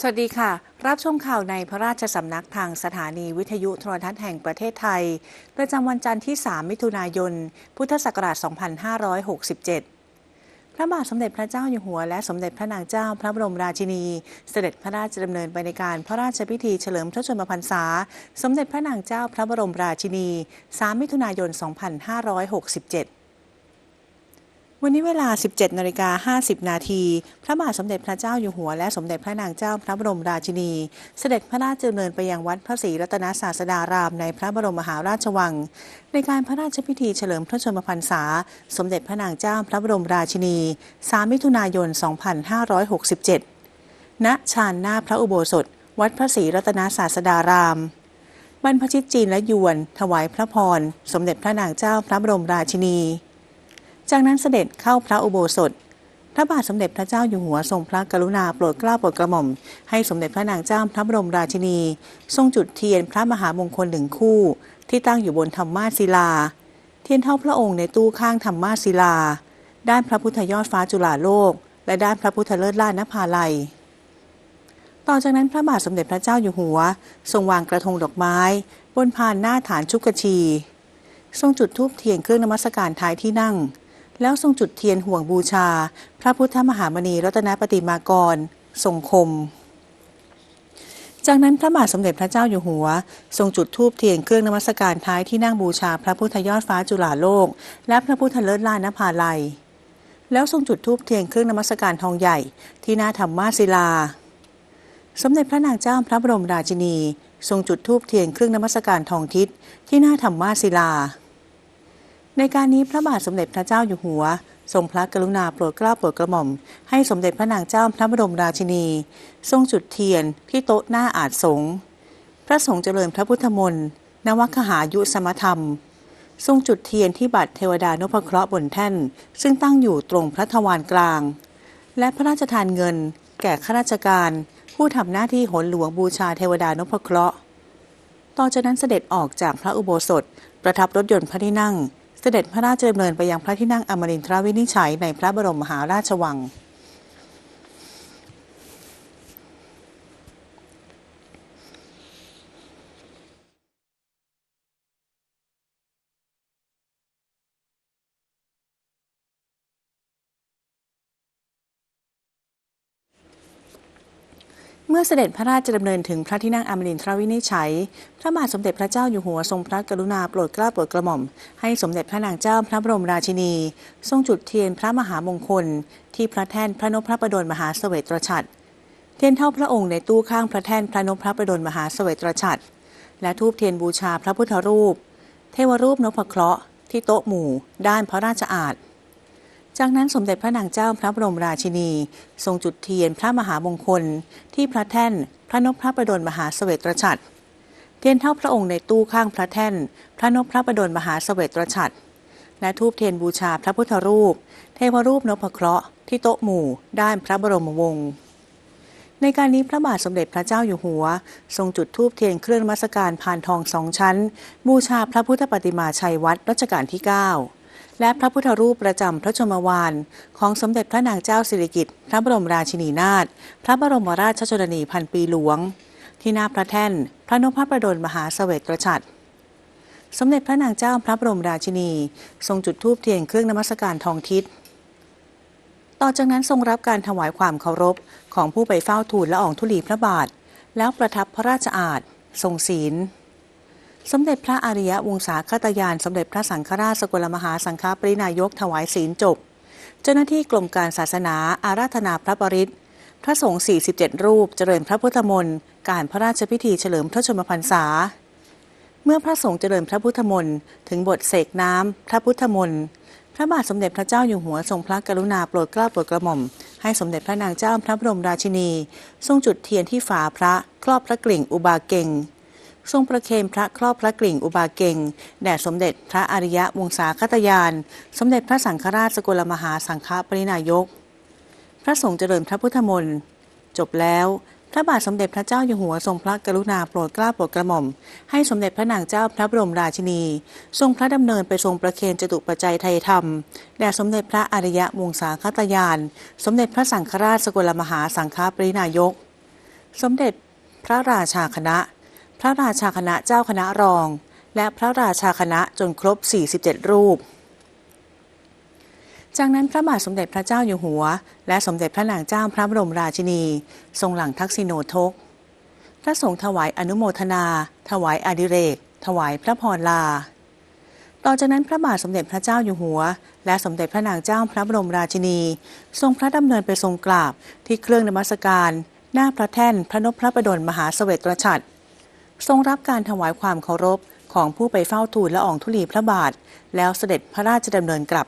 สวัสดีค่ะ รับชมข่าวในพระราชสำนักทางสถานีวิทยุโทรทัศน์แห่งประเทศไทย ประจำวันจันทร์ที่ 3 มิถุนายน พุทธศักราช 2567 พระบาทสมเด็จพระเจ้าอยู่หัว และสมเด็จพระนางเจ้าพระบรมราชินี เสด็จพระราชดำเนินไปในการพระราชพิธีเฉลิมพระชนมพรรษา สมเด็จพระนางเจ้าพระบรมราชินี 3 มิถุนายน 2567 วันนี้เวลา 17นาฬิกา50 นาที พระบาทสมเด็จพระเจ้าอยู่หัว และสมเด็จพระนางเจ้าพระบรมราชินี เสด็จพระราชดำเนินไปยังวัดพระศรีรัตนศาสดารามในพระบรมมหาราชวัง ในการพระราชพิธีเฉลิมพระชนมพรรษา สมเด็จพระนางเจ้าพระบรมราชินี 3 มิถุนายน 2567 ณ ชานหน้าพระอุโบสถ วัดพระศรีรัตนศาสดารามบรรพชิตจีนและยวน ถวายพระพร สมเด็จพระนางเจ้าพระบรมราชินี จากนั้นเสด็จเข้าพระอุโบสถ พระบาทสมเด็จพระเจ้าอยู่หัวทรงพระกรุณาโปรดเกล้าโปรดกระหม่อม ให้สมเด็จพระนางเจ้าพระบรมราชินี ทรงจุดเทียนพระมหามงคลหนึ่งคู่ ที่ตั้งอยู่บนธรรมาสศิลา เทียนเท่าพระองค์ในตู้ข้างธรรมาสศิลา ด้านพระพุทธยอดฟ้าจุฬาโลก และด้านพระพุทธเลิศล่านภาลัยต่อจากนั้นพระบาทสมเด็จพระเจ้าอยู่หัว ทรงวางกระทงดอกไม้ บนพานหน้าฐานชุกชี ทรงจุดธูปเทียนเครื่องนมัสการท้ายที่นั่ง แล้วทรงจุดเทียนห่วงบูชา พระพุทธมหามณีรัตนปฏิมากร ทรงคม จากนั้นพระบาทสมเด็จพระเจ้าอยู่หัว ทรงจุดธูปเทียนเครื่องนมัสการท้ายที่นั่งบูชาพระพุทธยอดฟ้าจุฬาโลก และพระพุทธเลิศล่านภาลัย แล้วทรงจุดธูปเทียนเครื่องนมัสการทองใหญ่ ที่หน้าธรรมาสศิลา สมเด็จพระนางเจ้าพระบรมราชินี ทรงจุดธูปเทียนเครื่องนมัสการทองทิศที่หน้าธรรมาสศิลา ในการนี้พระบาทสมเด็จพระเจ้าอยู่หัว ทรงพระกรุณาโปรดเกล้าโปรดกระหม่อม ให้สมเด็จพระนางเจ้าพระบรมราชินี ทรงจุดเทียนที่โต๊ะหน้าอาจสงพระสงฆ์เจริญพระพุทธมนต์นวัคหายุสมธรรม ทรงจุดเทียนที่บัตรเทวดานพเคราะห์บนแท่น ซึ่งตั้งอยู่ตรงพระทวารกลาง และพระราชทานเงิน แก่ข้าราชการ ผู้ทำหน้าที่หนหลวงบูชาเทวดานพเคราะห์ ต่อจากนั้นเสด็จออกจากพระอุโบสถ ประทับรถยนต์พระที่นั่ง เสด็จพระราชดำเนินไปยังพระที่นั่งอมรินทรวินิจฉัยในพระบรมมหาราชวัง เมื่อเสด็จพระราชดำเนินถึงพระที่นั่งอมรินทรวินิจฉัย พระบาทสมเด็จพระเจ้าอยู่หัวทรงพระกรุณาโปรดเกล้าโปรดกระหม่อม ให้สมเด็จพระนางเจ้าพระบรมราชินี ทรงจุดเทียนพระมหามงคล ที่พระแท่นพระนพพระประดลมหาเสวตรฉัตรเทียนเท่าพระองค์ในตู้ข้างพระแท่นพระนพพระประดลมหาเสวตรฉัตรและทูบเทียนบูชาพระพุทธรูป เทวรูปนพเคราะห์ที่โต๊ะหมู่ ด้านพระราชอาณา จากนั้นสมเด็จพระนางเจ้าพระบรมราชินี ทรงจุดเทียนพระมหามงคล ที่พระแท่น พระนพพระประดลมหาเสวตรฉัตรเทียนเท่าพระองค์ในตู้ข้างพระแท่น พระนพพระประดลมหาเสวตรฉัตรและทูบเทียนบูชาพระพุทธรูป เทวรูปนพเคราะห์ที่โต๊ะหมู่ ด้านพระบรมวงศ์ในการนี้พระบาทสมเด็จพระเจ้าอยู่หัว ทรงจุดธูปเทียนเครื่องนมัสการพานทองสองชั้น บูชาพระพุทธปฏิมาชัยวัดรัชกาลที่ 9 และพระพุทธรูปประจำพระชมวานของสมเด็จพระนางเจ้าสิริกิติ์พระบรมราชินีนาถพระบรมราชชนนีพันปีหลวง ที่หน้าพระแท่น พระนพประดลมหาเสวตรฉัตรสมเด็จพระนางเจ้าพระบรมราชินี ทรงจุดธูปเทียนเครื่องนมัสการทองทิศต่อจากนั้นทรงรับการถวายความเคารพของผู้ไปเฝ้าทูลละอองธุลีพระบาท แล้วประทับพระราชอาณทรงศีล สมเด็จพระอริยวงศาคตยาน สมเด็จพระสังฆราชสกลมหาสังฆปรินายกถวายศีลจบ เจ้าหน้าที่กรมการศาสนาอาราธนาพระปริตรพระสงฆ์ 47 รูป เจริญพระพุทธมนต์การพระราชพิธีเฉลิมพระชนมพรรษา เมื่อพระสงฆ์เจริญพระพุทธมนต์ถึงบทเสกน้ำ พระพุทธมนต์พระบาทสมเด็จพระเจ้าอยู่หัวทรงพระกรุณาโปรดเกล้าโปรดกระหม่อม ให้สมเด็จพระนางเจ้าพระบรมราชินี ทรงจุดเทียนที่ฝาพระครอบพระกลิ่งอุบาเก่ง ทรงประเคนพระครอบพระกลิ่งอุบาเกงแด่สมเด็จพระอริยะวงศาคตยาน สมเด็จพระสังฆราชสกลมหาสังฆปรินายก พระสงฆ์เจริญพระพุทธมนต์จบแล้วพระบาทสมเด็จพระเจ้าอยู่หัวทรงพระกรุณาโปรดเกล้าโปรดกระหม่อม ให้สมเด็จพระนางเจ้าพระบรมราชินี ทรงพระดำเนินไปทรงประเคนจตุปัจจัยไทยธรรมแด่สมเด็จพระอริยะวงศาคตยาน สมเด็จพระสังฆราชสกลมหาสังฆปรินายก สมเด็จพระราชาคณะ พระราชาคณะเจ้าคณะรอง และพระราชาคณะจนครบ 47 รูป จากนั้นพระบาทสมเด็จพระเจ้าอยู่หัว และสมเด็จพระนางเจ้าพระบรมราชินี ทรงหลังทักษิโนทก พระสงฆ์ถวายอนุโมทนา ถวายอดิเรก ถวายพระพรลาต่อจากนั้นพระบาทสมเด็จพระเจ้าอยู่หัว และสมเด็จพระนางเจ้าพระบรมราชินี ทรงพระดำเนินไปทรงกราบที่เครื่องนมัสการ หน้าพระแท่นพระนพพระประดลมหาเสวตฉัตร ทรงรับการถวายความเคารพของผู้ไปเฝ้าทูลละอองธุลีพระบาท แล้วเสด็จพระราชดำเนินกลับ